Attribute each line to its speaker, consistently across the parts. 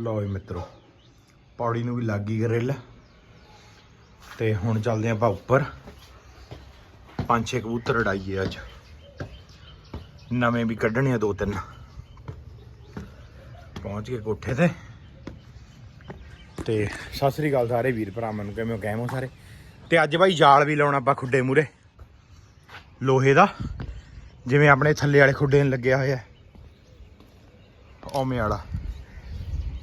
Speaker 1: ਲਓ ਜੀ ਮਿੱਤਰੋ, ਪੌੜੀ ਨੂੰ ਵੀ ਲੱਗ ਗਈ ਗਰਿੱਲ ਤੇ ਹੁਣ ਚੱਲਦੇ ਆਪਾਂ ਉੱਪਰ। ਪੰਜ ਛੇ ਕਬੂਤਰ ਉਡਾਈਏ ਅੱਜ। ਨਵੇਂ ਵੀ ਕੱਢਣੇ ਆ ਦੋ ਤਿੰਨ। ਪਹੁੰਚ ਗਏ ਕੋਠੇ ਤੇ। ਤੇ ਸਤਿ ਸ੍ਰੀ ਅਕਾਲ ਸਾਰੇ ਵੀਰ ਭਰਾਵਾਂ ਨੂੰ ਕਿਵੇਂ ਹੋ? ਸਾਰੇ? ਤੇ ਅੱਜ ਬਾਈ ਜਾਲ ਵੀ ਲਾਉਣਾ ਆਪਾਂ ਖੁੱਡੇ ਮੂਰੇ ਲੋਹੇ ਦਾ, ਜਿਵੇਂ ਆਪਣੇ ਥੱਲੇ ਵਾਲੇ ਖੁੱਡੇ ਨੂੰ ਲੱਗਿਆ ਹੋਇਆ। ਓਵੇਂ ਵਾਲਾ।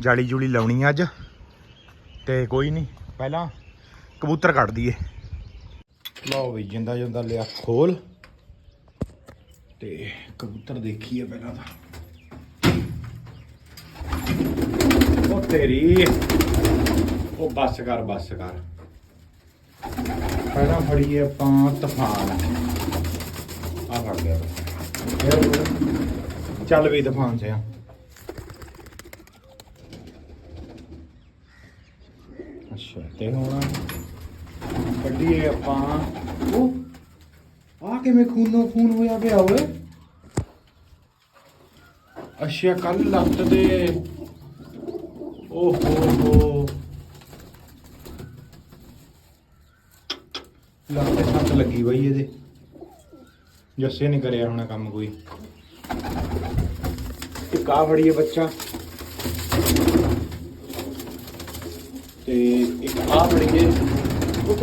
Speaker 1: ਜਾਲੀ ਜੂਲੀ ਲਾਉਣੀ ਆ ਅੱਜ। ਤੇ ਕੋਈ ਨਹੀਂ ਪਹਿਲਾਂ ਕਬੂਤਰ ਕੱਢ ਦਈਏ। ਲਓ ਵੀ, ਜਿੰਦਾ ਜਿੰਦਾ ਲਿਆ ਖੋਲ। ਤੇ ਕਬੂਤਰ ਦੇਖੀਏ ਪਹਿਲਾਂ ਤਾਂ। ਉਹ ਤੇਰੀ, ਉਹ ਬੱਸ ਕਰ ਬੱਸ ਕਰ। ਪਹਿਲਾਂ ਫੜੀਏ ਆਪਾਂ ਤਫਾਨ। ਆ ਫੜ ਗਿਆ ਬਸ। ਚੱਲ ਵੀ ਤੂਫਾਨ ਸੇ ਅੱਛਾ, ਤੇ ਹੁਣ ਕੱਢੀਏ ਆਪਾਂ। ਉਹ ਆ ਕਿਵੇਂ ਖੂਨੋ ਖੂਨ ਹੋਇਆ ਪਿਆ ਓਏ। ਅੱਛਾ ਕੱਲ ਲੱਤ ਦੇ। ਓ ਹੋ। ਹੋ ਲੱਤ ਤੇ ਸੱਟ ਲੱਗੀ ਬਈ ਇਹਦੇ। ਜੱਸੇ ਨੇ ਕਰਿਆ ਹੋਣਾ ਕੰਮ ਕੋਈ। ਤੇ ਕਾ ਫੜੀਏ ਬੱਚਾ। ਤੇ ਇੱਕ ਆ ਫੜੀਏ ਉਹ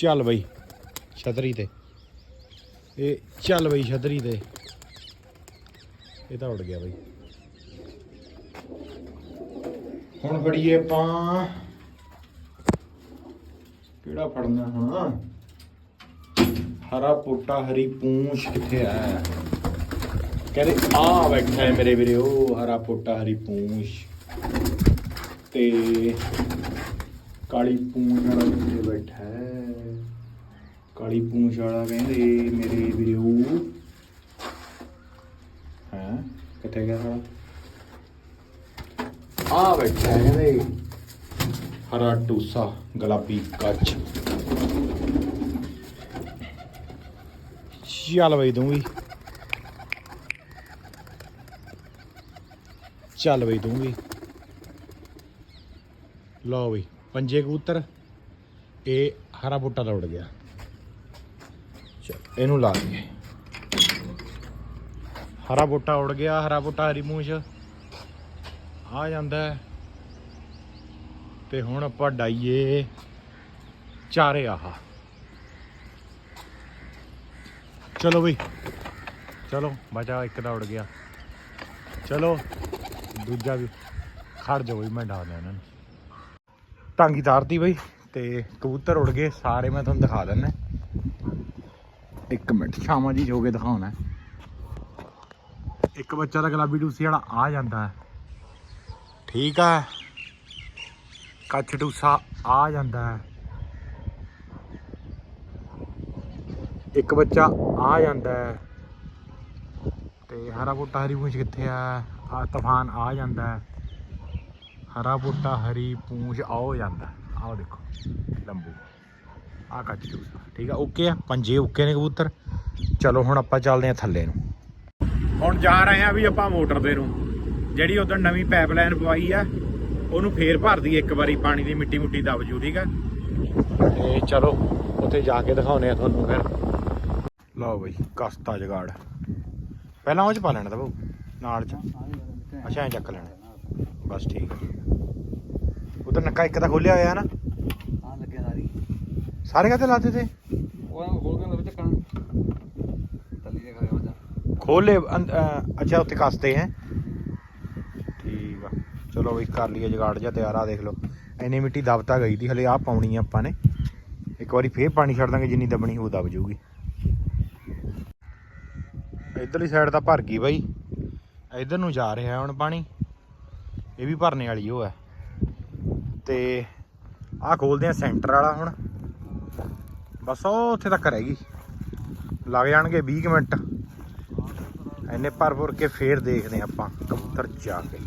Speaker 1: ਚੱਲ ਬਈ, ਛਤਰੀ ਤੇ। ਇਹ ਚੱਲ ਬਈ, ਛਤਰੀ ਤੇ। ਇਹ ਤਾਂ ਉੜ ਗਿਆ ਬਈ। ਹੁਣ ਫੜੀਏ ਆਪਾਂ। ਕਿਹੜਾ ਫੜਨਾ ਹੁਣ? ਹਰਾ ਪੋਟਾ, ਹਰੀ ਪੂੰਛ ਕਿੱਥੇ ਆ ਕਹਿੰਦੇ ਆ ਬੈਠਾ ਹੈ ਮੇਰੇ ਵੀਰੇ, ਉਹ ਹਰਾ ਪੋਟਾ, ਹਰੀ ਪੂੰਛ। ਤੇ ਕਾਲੀ ਪੂੰਛ ਵਾਲਾ ਕਿੱਥੇ ਬੈਠਾ ਹੈ? ਕਾਲੀ ਪੂੰਛ ਵਾਲਾ ਕਹਿੰਦੇ, ਮੇਰੇ ਵੀਰੇ, ਉਹ ਹਾਂ? ਕਿੱਥੇ ਗਿਆ ਸਾਲਾ? ਆ ਬੈਠਾ ਹੈ ਕਹਿੰਦੇ, ਹਰਾ ਟੂਸਾ ਗੁਲਾਬੀ ਕੱਚ। ਚੱਲ ਬਈ ਤੂੰ ਚੱਲ ਬਈ ਤੂੰ ਲਓ ਬਈ, ਪੰਜੇ ਕਬੂਤਰ, ਇਹ ਹਰਾ ਬੂਟਾ ਤਾਂ ਉੱਡ ਗਿਆ। ਚਲ, ਇਹਨੂੰ ਲਾ ਦਈਏ। ਹਰਾ ਬੂਟਾ ਉੱਡ ਗਿਆ, ਹਰਾ ਬੂਟਾ ਹਰੀ ਮੂੰਛ। ਆ ਜਾਂਦਾ ਤੇ ਹੁਣ ਆਪਾਂ ਡਾਈਏ ਚਾਰੇ ਆਹਾ। ਚਲੋ ਬਈ। ਚਲੋ ਬਚਾ ਇੱਕ ਦਾ ਉੱਡ ਗਿਆ। ਚਲੋ, ਦੂਜਾ ਵੀ। ਖੜ ਜਾਓ ਬਈ, ਮੈਂ ਡਾਲ ਦਿਆਂ ਇਹਨਾਂ ਨੂੰ। ਟਾਂਗੀ ਤਾਰਤੀ ਬਈ, ਤੇ ਕਬੂਤਰ ਉੜ ਗਏ। ਸਾਰੇ ਮੈਂ ਤੁਹਾਨੂੰ ਦਿਖਾ ਦਿੰਦਾ। ਇੱਕ ਮਿੰਟ, ਸ਼ਾਮਾਂ ਜੀ ਹੋ ਕੇ ਦਿਖਾਉਣਾ। ਇੱਕ ਬੱਚਾ ਦਾ ਗੁਲਾਬੀ ਡੂਸੀ ਵਾਲਾ ਆ ਜਾਂਦਾ ਠੀਕ ਆ ਕੱਚ ਡੂਸਾ ਆ ਜਾਂਦਾ ਹੈ। ਇੱਕ ਬੱਚਾ ਆ ਜਾਂਦਾ ਹੈ। ਤੇ ਹਰਾ ਬੂਟਾ ਹਰੀ ਪੂੰਛ ਕਿੱਥੇ ਆ? ਆ ਤੂਫਾਨ ਆ ਜਾਂਦਾ ਹੈ। ਹਰਾ ਬੂਟਾ, ਹਰੀ ਪੂੰਛ, ਆਓ ਜਾਂਦਾ ਆਓ ਦੇਖੋ, ਲੰਬੂ। ਆ ਕੱਚ ਟੂਸਾ ਠੀਕ ਆ, ਓਕੇ ਆ। ਪੰਜੇ ਓਕੇ ਨੇ ਕਬੂਤਰ। ਚਲੋ, ਹੁਣ ਆਪਾਂ ਚੱਲਦੇ ਆ ਥੱਲੇ ਨੂੰ। ਹੁਣ ਜਾ ਰਹੇ ਆ ਵੀ ਆਪਾਂ ਮੋਟਰ ਦੇ ਨੂੰ। ਜਿਹੜੀ ਉਦੋਂ ਨਵੀਂ ਪਾਈਪਲਾਈਨ ਪਵਾਈ ਆ, ਉਹਨੂੰ ਫੇਰ ਭਰਦੀ ਇੱਕ ਵਾਰੀ ਪਾਣੀ ਦੀ ਮਿੱਟੀ ਮੁੱਟੀ ਦਬ ਜੂ, ਠੀਕ ਆ? ਤੇ ਚਲੋ, ਉੱਥੇ ਜਾ ਕੇ ਦਿਖਾਉਨੇ ਆ ਤੁਹਾਨੂੰ ਫਿਰ। ਲਓ ਬਈ ਕਸਤਾ ਜਗਾੜ। ਪਹਿਲਾਂ ਉਹ ਚ ਪਾ ਲੈਣਾ ਤਾਂ ਬਾਊ ਨਾਲ ਚ। ਅੱਛਾ ਐਂ ਚੱਕ ਲੈਣਾ। ਬਸ ਠੀਕ ਆ। ਉਧਰ ਨੱਕਾ ਇੱਕ ਤਾਂ ਖੋਲਿਆ ਹੋਇਆ ਹੈ ਨਾ।
Speaker 2: ਹਾਂ ਲੱਗਿਆ ਸਾਰੀ।
Speaker 1: ਸਾਰੇ ਕਾਤੇ ਲਾਤੇ ਤੇ?
Speaker 2: ਉਹ ਖੋਲ ਕੇ ਤਲੀ ਦੇ
Speaker 1: ਖੋਲੇ ਅੱਛਾ ਉੱਥੇ ਕਸਤੇ ਹੈ। ਠੀਕ ਆ। ਚਲੋ ਵੀ ਕਰ ਲਈਏ ਜਗਾੜ ਜਿਹਾ ਤਿਆਰ ਆ ਦੇਖ ਲਓ। ਐਨੀ ਮਿੱਟੀ ਦਬਤਾ ਗਈ ਦੀ ਹਲੇ ਆ ਪਾਉਣੀ ਆ ਆਪਾਂ ਨੇ। ਇੱਕ ਵਾਰੀ ਫੇਰ ਪਾਣੀ ਛੱਡ ਦਾਂਗੇ ਜਿੰਨੀ ਦਬਣੀ ਹੋ ਦਬ ਜਾਊਗੀ ਇਧਰਲੀ ਸਾਈਡ ਤਾਂ ਭਰ ਗਈ ਬਾਈ। ਇਧਰ ਨੂੰ ਜਾ ਰਿਹਾ ਹੁਣ ਪਾਣੀ। ਇਹ ਵੀ ਭਰਨੇ ਵਾਲੀ ਉਹ ਹੈ। ਤੇ ਆਹ ਖੋਲਦੇ ਆ ਸੈਂਟਰ ਵਾਲਾ ਹੁਣ। ਬਸ ਉਹ ਉੱਥੇ ਤੱਕ ਰਹਿ ਗਈ। ਲੱਗ ਜਾਣਗੇ 20 ਕੁ ਮਿੰਟ। ਐਨੇ ਭਰ ਭਰ ਕੇ ਫੇਰ ਦੇਖਦੇ ਹਾਂ ਆਪਾਂ ਕਬੂਤਰ ਜਾ ਕੇ।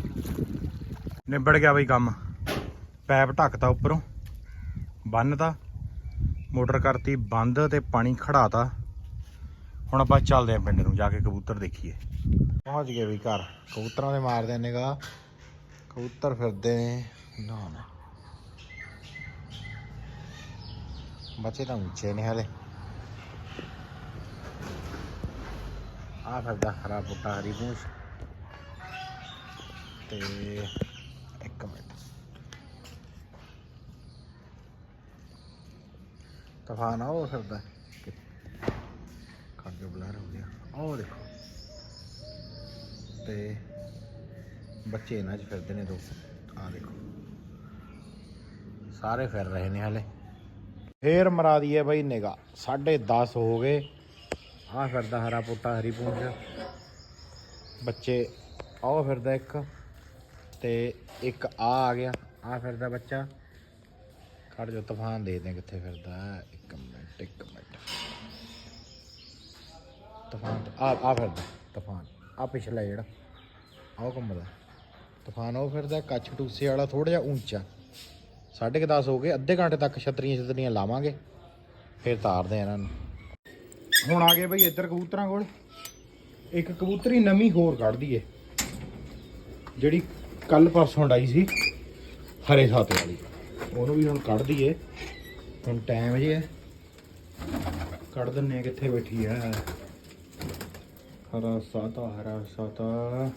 Speaker 1: ਨਿਬੜ ਗਿਆ ਬਈ ਕੰਮ। ਪੈਪ ਢੱਕਤਾ ਉੱਪਰੋਂ। ਬੰਨਤਾ। ਮੋਟਰ ਕਰਤੀ ਬੰਦ ਤੇ ਪਾਣੀ ਖੜਾਤਾ। ਹੁਣ ਆਪਾਂ ਚੱਲਦੇ ਆਂ ਪਿੰਡ ਨੂੰ, ਜਾ ਕੇ ਕਬੂਤਰ ਦੇਖੀਏ। ਪਹੁੰਚ ਗਏ ਵੀ ਘਰ। ਕਬੂਤਰਾਂ ਦੇ ਮਾਰਦੇ ਆ ਨਿਗਾਹ। ਕਬੂਤਰ ਫਿਰਦੇ ਨੇ। ਨਾ ਨਾ। ਬੱਚੇ ਤਾਂ ਉੱਚੇ ਨੇ ਹਲੇ। ਆ ਫਿਰਦਾ ਹਰਾ ਬੁੱਟਾ, ਹਰੀ ਪੂੰਛ ਤੇ ਇੱਕ ਮਿੰਟ। ਤੂਫਾਨ ਆ, ਉਹ ਫਿਰਦਾ। ਕਰ ਬਲਰ ਹੋ ਗਿਆ। ਉਹ ਦੇਖੋ। ਤੇ ਬੱਚੇ ਇਹਨਾਂ 'ਚ ਫਿਰਦੇ ਨੇ ਦੋ। ਆ ਦੇਖੋ। ਸਾਰੇ ਫਿਰ ਰਹੇ ਨੇ ਹਲੇ। ਫੇਰ ਮਰਾ ਦਈਏ ਬਈ ਨਿਗਾ 10:30 ਹੋ ਗਏ। ਆ ਫਿਰਦਾ ਹਰਾ ਪੁੱਟਾ ਹਰੀ ਪੂੰਛ ਬੱਚੇ, ਆਹ ਫਿਰਦਾ ਇੱਕ। ਤੇ ਇੱਕ ਆ ਆ ਗਿਆ। ਆ ਫਿਰਦਾ ਬੱਚਾ। ਖੜ ਜੋ ਤੂਫਾਨ ਦੇ ਹਾਂ ਕਿੱਥੇ ਫਿਰਦਾ। ਇੱਕ ਮਿੰਟ ਇੱਕ ਮਿੰਟ ਤੂਫਾਨ ਆ ਆ ਫਿਰਦਾ, ਤੂਫਾਨ। ਆ ਪਿਛਲਾ ਜਿਹੜਾ। ਆਹ ਘੁੰਮਦਾ ਤੂਫਾਨ ਉਹ ਫਿਰਦਾ ਕੱਛ ਟੂਸੇ ਵਾਲਾ ਥੋੜਾ ਜਿਹਾ ਉੱਚਾ ਸਾਢੇ ਕੁ ਦਸ ਹੋ ਗਏ, ਅੱਧੇ ਘੰਟੇ ਤੱਕ ਛਤਰੀਆਂ ਛਤਰੀਆਂ ਲਾਵਾਂਗੇ, ਫਿਰ ਤਾਰਦੇ ਆ ਇਹਨਾਂ ਨੂੰ। ਹੁਣ ਆ ਗਏ ਬਈ ਇੱਧਰ ਕਬੂਤਰਾਂ ਕੋਲ। ਇੱਕ ਕਬੂਤਰੀ ਨਵੀਂ ਹੋਰ ਕੱਢਦੀ ਦਈਏ ਜਿਹੜੀ ਕੱਲ ਪਰਸੋਂ ਡਾਈ ਸੀ, ਹਰੇ ਸਾਤੇ ਵਾਲੀ। ਉਹਨੂੰ ਵੀ ਹੁਣ ਕੱਢ ਦਈਏ ਹੁਣ ਟਾਈਮ ਜੇ ਹੈ ਕੱਢ ਦਿੰਨੇ ਆ ਕਿੱਥੇ ਬੈਠੀ ਆ। ਹਰਾ ਸਾਤਾ ਹਰਾ ਸਾਤਾ।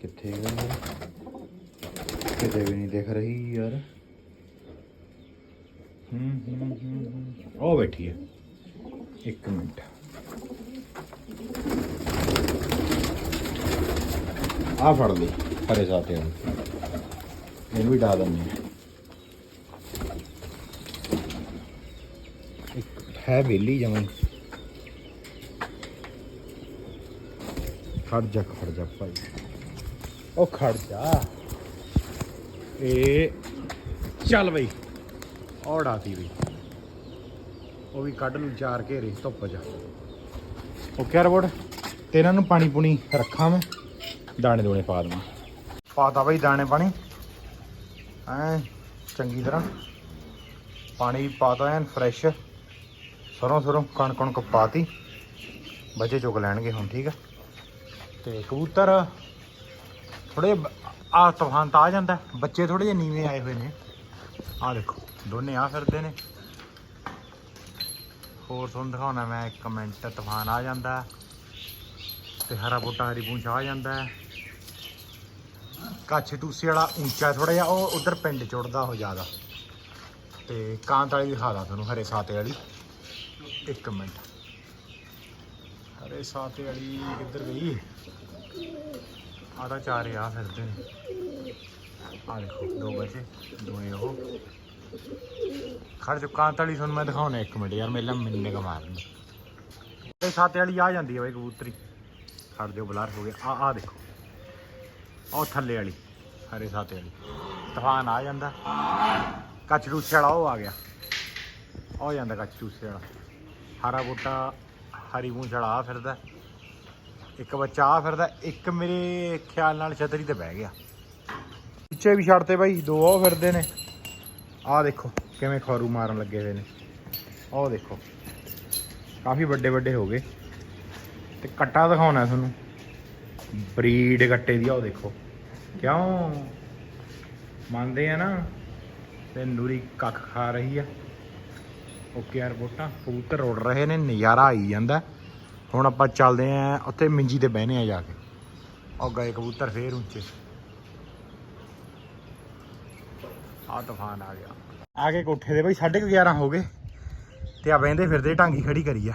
Speaker 1: ਕਿੱਥੇ ਗਈ ਕਿਤੇ ਵੀ ਨਹੀਂ ਦਿਖ ਰਹੀ ਯਾਰ। ਹੂੰ ਹੂੰ ਹੂੰ ਉਹ ਬੈਠੀ ਹੈ। ਇੱਕ ਮਿੰਟ। ਆ ਫੜ ਲਈ, ਹਰੇ ਸਾਤੇ ਨੂੰ। ਇਹਨੂੰ ਵੀ ਡਾ ਦਿੰਦੇ ਹਾਂ। ਇੱਕ ਹੈ ਵੇਲੀ ਜਮਾਂ ਖੜ ਜਾ ਖੜ ਜਾ ਭਾਈ। ਉਹ ਖੜ ਜਾ ਇਹ ਚੱਲ ਬਈ। ਔੜਾਤੀ ਬਈ। ਉਹ ਵੀ ਕੱਢ ਲੂ ਚਾਰ ਘੇਰੇ ਧੁੱਪ ਜਾ। ਓਕੇ ਰਬੋੜ ਤੇ ਇਹਨਾਂ ਨੂੰ ਪਾਣੀ ਪੁਣੀ ਰੱਖਾਂ ਮੈਂ? ਦਾਣੇ ਦੋਣੇ ਪਾ ਦਵਾਂ। ਪਾਤਾ ਬਈ ਦਾਣੇ ਪਾਣੀ। ਐ ਚੰਗੀ ਤਰ੍ਹਾਂ। ਪਾਣੀ ਪਾਤਾ ਐਨ ਫਰੈਸ਼ ਸਰੋਂ ਸਰੋਂ ਕਣ ਕਣ ਪਾਤੀ। ਬੱਚੇ ਚੁਗ ਲੈਣਗੇ ਹੁਣ ਠੀਕ ਆ? ਤੇ ਕਬੂਤਰ ਥੋੜੇ ਆ ਤੂਫਾਨ ਤਾਂ ਆ ਜਾਂਦਾ ਬੱਚੇ ਥੋੜੇ ਜਿਹੇ ਨੀਵੇਂ ਆਏ ਹੋਏ ਨੇ। ਆ ਦੇਖੋ, ਦੋਨੇ ਆ ਫਿਰਦੇ ਨੇ। ਹੋਰ ਤੁਹਾਨੂੰ ਦਿਖਾਉਣਾ ਮੈਂ ਇੱਕ ਮਿੰਟ, ਤੂਫਾਨ ਆ ਜਾਂਦਾ ਤੇ ਹਰਾ ਬੂਟਾ, ਹਰੀ ਪੂੰਛ ਆ ਜਾਂਦਾ ਕੱਛ ਟੂਸੇ ਵਾਲਾ ਉੱਚਾ ਥੋੜਾ ਜਿਹਾ, ਉਹ ਉਧਰ ਪਿੰਡ ਚੁੜਦਾ ਉਹ ਜ਼ਿਆਦਾ। ਤੇ ਕਾਂਤ ਵਾਲੀ ਦਿਖਾ ਦਾਂ ਤੁਹਾਨੂੰ ਹਰੇ ਸਾਤੇ ਵਾਲੀ। ਇੱਕ ਮਿੰਟ। ਹਰੇ ਸਾਤੇ ਵਾਲੀ ਕਿੱਧਰ ਗਈ? ਆ ਤਾਂ ਚਾਰੇ ਆ ਫਿਰਦੇ ਨੇ ਆ ਦੇਖੋ, ਦੋ ਬੱਚੇ, ਦੋਏ ਉਹ। ਖੜ ਜੋ, ਕਾਂਤ ਵਾਲੀ ਤੁਹਾਨੂੰ ਮੈਂ ਦਿਖਾਉਣਾ ਇੱਕ ਮਿੰਟ ਯਾਰ ਮੇਲਾ ਮਿੰਨੇ ਕ ਮਾਰਨ ਇਹ ਸਾਤੇ ਵਾਲੀ ਆ ਜਾਂਦੀ ਹੈ ਬਈ ਕਬੂਤਰੀ। ਖੜ ਜੋ ਬਲਾਰ ਹੋ ਗਿਆ। ਆ ਆ ਦੇਖੋ। ਉਹ ਥੱਲੇ ਵਾਲੀ ਹਰੇ ਸਾਤੇ ਵਾਲੀ। ਤੂਫਾਨ ਆ ਜਾਂਦਾ। ਕੱਚ ਟੂਸੇ ਵਾਲਾ ਉਹ ਆ ਗਿਆ। ਉਹ ਜਾਂਦਾ ਕੱਚ ਟੂਸੇ ਵਾਲਾ। ਹਰਾ ਬੂਟਾ ਹਰੀ ਮੂੰਹ ਵਾਲਾ ਆ ਫਿਰਦਾ। ਇੱਕ ਬੱਚਾ ਆ ਫਿਰਦਾ, ਇੱਕ ਮੇਰੇ ਖਿਆਲ ਨਾਲ ਛਤਰੀ ਤੇ ਬਹਿ ਗਿਆ। ਪਿੱਛੇ ਵੀ ਛੱਡਤੇ ਬਾਈ, ਦੋ ਉਹ ਫਿਰਦੇ ਨੇ। ਆਹ ਦੇਖੋ ਕਿਵੇਂ ਖੌਰੂ ਮਾਰਨ ਲੱਗੇ ਹੋਏ ਨੇ। ਉਹ ਦੇਖੋ, ਕਾਫੀ ਵੱਡੇ ਵੱਡੇ ਹੋ ਗਏ। ਤੇ ਕੱਟਾ ਦਿਖਾਉਣਾ ਤੁਹਾਨੂੰ। ਬਰੀਡ ਕੱਟੇ ਦੀ, ਆਹ ਦੇਖੋ। ਕਿਉਂ? ਮੰਨਦੇ ਆ ਨਾ, ਤੇ ਨੂਰੀ ਕੱਖ ਖਾ ਰਹੀ ਆ। ਓਕੇ ਯਾਰ ਬੋਟਾ ਕਬੂਤਰ ਉੱਡ ਰਹੇ ਨੇ, ਨਜ਼ਾਰਾ ਆਈ ਜਾਂਦਾ। ਹੁਣ ਆਪਾਂ ਚੱਲਦੇ ਆਂ ਉੱਥੇ ਮਿੰਜੀ ਤੇ ਬਹਿਨੇ ਆ ਜਾ ਕੇ। ਉਹ ਗਏ ਕਬੂਤਰ ਫੇਰ ਉੱਚੇ। ਆ ਤੂਫਾਨ ਆ ਗਿਆ। ਆ ਕੇ ਕੋਠੇ ਦੇ ਬਈ 11:30 ਹੋ ਗਏ। ਤੇ ਆ ਬਹਿੰਦੇ ਫਿਰਦੇ, ਢਾਂਗੀ ਖੜੀ ਕਰੀ ਆ।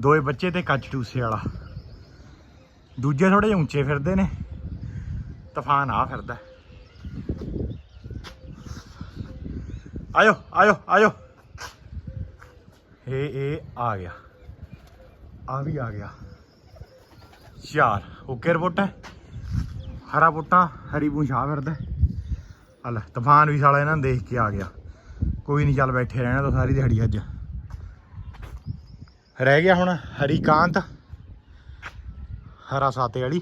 Speaker 1: ਦੋਏ ਬੱਚੇ ਤੇ ਕੱਚ ਟੂਸੇ ਵਾਲਾ। ਦੂਜੇ ਥੋੜੇ ਜਿਹੇ ਉੱਚੇ ਫਿਰਦੇ ਨੇ। ਤੂਫਾਨ ਆ ਫਿਰਦਾ। ਆਇਓ ਆਇਓ ਆਇਓ। ਇਹ ਇਹ ਆ ਗਿਆ। ਆ ਵੀ ਆ ਗਿਆ। ਚਾਰ। ਓਕੇ ਰਿਪੋਰਟ ਹੈ? ਹਰਾ ਬੁੱਟਾ ਹਰੀ ਪੂੰਛਾ ਫਿਰਦਾ ਹਲ ਤੂਫਾਨ ਵੀ ਸਾਲਾ ਇਹਨਾਂ ਨੂੰ ਦੇਖ ਕੇ ਆ ਗਿਆ। ਕੋਈ ਨਹੀਂ, ਚੱਲ ਬੈਠੇ ਰਹਿਣਾ ਤਾਂ ਸਾਰੀ ਦਿਹਾੜੀ ਅੱਜ। ਰਹਿ ਗਿਆ ਹੁਣ ਹਰੀ ਕਾਂਤ, ਹਰਾ ਸਾਤੇ ਵਾਲੀ,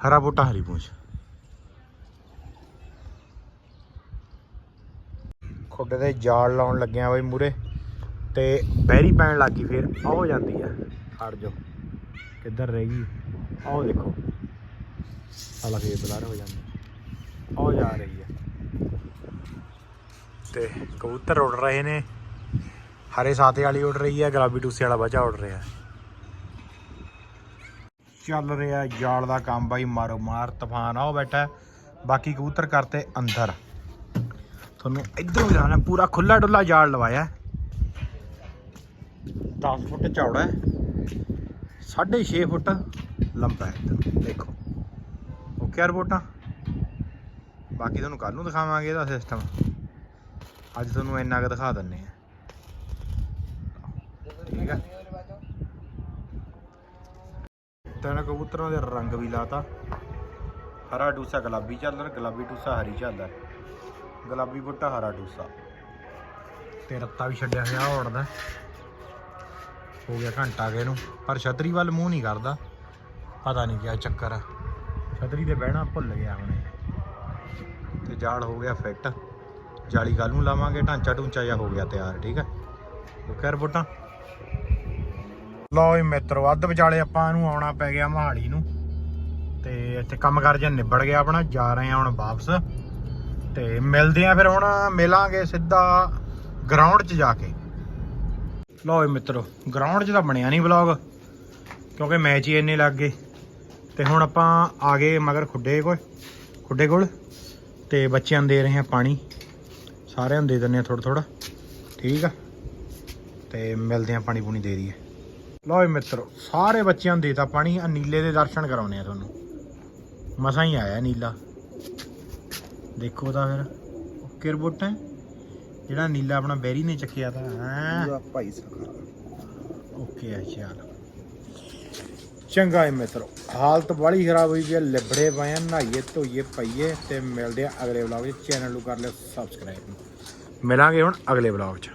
Speaker 1: ਹਰਾ ਬੁੱਟਾ ਹਰੀ ਪੂੰਛ ਖੁੱਡੇ ਤੇ ਜਾਲ ਲਾਉਣ ਲੱਗਿਆ ਬਈ ਮੂਰੇ ਤੇ ਬੈਰੀ ਪੈਣ ਲੱਗੀ ਫਿਰ ਆਹ ਜਾਂਦੀ ਆ। ਖੜ ਜੋ ਕਿੱਧਰ ਰਹਿ ਗਈ? ਆਹ ਦੇਖੋ। ਆਲਾ ਫੇਰ ਬਲਾਰ ਹੋ ਜਾਂਦੀ। ਆਹ ਜਾ ਰਹੀ ਹੈ ਤੇ ਕਬੂਤਰ ਉੱਡ ਰਹੇ ਨੇ। ਹਰੇ ਸਾਤੇ ਵਾਲੀ ਉੱਡ ਰਹੀ ਹੈ ਗੁਲਾਬੀ ਟੂਸੇ ਵਾਲਾ ਬਚਾ ਉੱਡ ਰਿਹਾ। ਚੱਲ ਰਿਹਾ ਜਾਲ ਦਾ ਕੰਮ ਬਾਈ, ਮਾਰੋ ਮਾਰ, ਤੂਫਾਨ, ਆਓ ਬੈਠਾ। ਬਾਕੀ ਕਬੂਤਰ ਕਰਤੇ ਅੰਦਰ। ਤੁਹਾਨੂੰ ਇਧਰੋਂ ਜਾਣਾ, ਪੂਰਾ ਖੁੱਲਾ ਡੁੱਲਾ ਜਾਲ ਲਵਾਇਆ। 10 ਫੁੱਟ ਚੌੜਾ ਹੈ। 6.5 ਫੁੱਟ ਲੰਬਾ ਹੈ ਦੇਖੋ। ਓਕੇ ਆ ਰਿਪੋਰਟਾਂ? ਬਾਕੀ ਤੁਹਾਨੂੰ ਕੱਲ ਨੂੰ ਦਿਖਾਵਾਂਗੇ ਇਹਦਾ ਸਿਸਟਮ ਅੱਜ ਤੁਹਾਨੂੰ ਇੰਨਾ ਕੁ ਦਿਖਾ ਦਿੰਨੇ ਆ ਠੀਕ ਆ। ਤਿੰਨ ਕਬੂਤਰਾਂ ਦੇ ਰੰਗ ਵੀ ਲਾਤਾ। ਹਰਾ ਡੂਸਾ ਗੁਲਾਬੀ ਝਾਲਰ ਗੁਲਾਬੀ ਡੂਸਾ ਹਰੀ ਝਾਲਰ ਗੁਲਾਬੀ ਬੁੱਟਾ, ਹਰਾ ਡੂਸਾ। ਤੇ ਰੱਤਾ ਵੀ ਛੱਡਿਆ ਹੋਇਆ ਉਹ ਉੜਦਾ ਹੋ ਗਿਆ ਘੰਟਾ ਗਏ ਨੂੰ ਪਰ ਛਤਰੀ ਵੱਲ ਮੂੰਹ ਨਹੀਂ ਕਰਦਾ। ਪਤਾ ਨਹੀਂ ਕਿਆ ਚੱਕਰ ਆ। ਛਤਰੀ ਤੇ ਬਹਿਣਾ ਭੁੱਲ ਗਿਆ ਹੁਣੇ। ਤੇ ਜਾਲ ਹੋ ਗਿਆ ਫਿੱਟ। ਜਾਲੀ ਗੱਲ ਨੂੰ ਲਾਵਾਂਗੇ, ਢਾਂਚਾ ਢੂੰਚਾ ਜਿਹਾ ਹੋ ਗਿਆ ਤਿਆਰ, ਠੀਕ ਹੈ ਓਕੇ ਰਿਪੋਰਟਾਂ ਲਓ ਜੀ ਮਿੱਤਰੋ, ਅੱਧ ਵਿਚਾਲੇ ਆਪਾਂ ਨੂੰ ਆਉਣਾ ਪੈ ਗਿਆ ਮਹਾਲੀ ਨੂੰ। ਤੇ ਇੱਥੇ ਕੰਮ ਕਰ ਜਾਂ ਨਿਬੜ ਗਿਆ ਆਪਣਾ, ਜਾ ਰਹੇ ਆ ਹੁਣ ਵਾਪਸ। ਤੇ ਮਿਲਦੇ ਆ ਫਿਰ ਹੁਣ, ਮਿਲਾਂਗੇ ਸਿੱਧਾ ਗਰਾਊਂਡ 'ਚ ਜਾ ਕੇ। ਲਓ ਜੀ ਮਿੱਤਰੋ ਗਰਾਊਂਡ 'ਚ ਤਾਂ ਬਣਿਆ ਨਹੀਂ ਵਲੌਗ ਕਿਉਂਕਿ ਮੈਚ ਹੀ ਇੰਨੇ ਲੱਗ ਗਏ। ਤੇ ਹੁਣ ਆਪਾਂ ਆ ਗਏ ਮਗਰ ਖੁੱਡੇ ਕੋਲ ਖੁੱਡੇ ਕੋਲ, ਤੇ ਬੱਚਿਆਂ ਨੂੰ ਦੇ ਰਹੇ ਆ ਪਾਣੀ। ਸਾਰਿਆਂ ਨੂੰ ਦੇ ਦਿੰਦੇ ਆ ਥੋੜਾ ਥੋੜਾ ਠੀਕ ਆ? ਤੇ ਮਿਲਦੇ ਆ ਪਾਣੀ ਪੂਣੀ ਦੇ ਦਈਏ। ਲਓ ਜੀ ਮਿੱਤਰੋ, ਸਾਰੇ ਬੱਚਿਆਂ ਨੂੰ ਦੇਤਾ ਪਾਣੀ ਆ ਨੀਲੇ ਦੇ ਦਰਸ਼ਨ ਕਰਾਉਣੇ ਆ ਤੁਹਾਨੂੰ। ਮਸਾਂ ਹੀ ਆਇਆ ਨੀਲਾ। ਦੇਖੋ ਤਾਂ ਫਿਰ ਓਕੇ ਰਿਪੋਰਟ ਹੈ ਜਿਹੜਾ ਨੀਲਾ ਆਪਣਾ ਬੈਰੀ ਨੇ ਚੱਕਿਆ ਤਾਂ ਹਾਂ?
Speaker 2: ਭਾਈ ਸਰਕਾਰ
Speaker 1: ਓਕੇ ਆ ਚੱਲ ਚੰਗਾ ਹੈ ਮਿੱਤਰੋ ਹਾਲਤ ਬੜੀ ਖਰਾਬ ਹੋਈ ਵੀ ਆ, ਲਿਬੜੇ ਪਏ ਆ ਨਹਾਈਏ ਧੋਈਏ ਪਈਏ ਤੇ ਮਿਲਦੇ ਆ ਅਗਲੇ ਵਲੌਗ ਵਿੱਚ ਚੈਨਲ ਨੂੰ ਕਰ ਲਿਓ ਸਬਸਕ੍ਰਾਈਬ ਮਿਲਾਂਗੇ ਹੁਣ ਅਗਲੇ ਵਲੌਗ 'ਚ।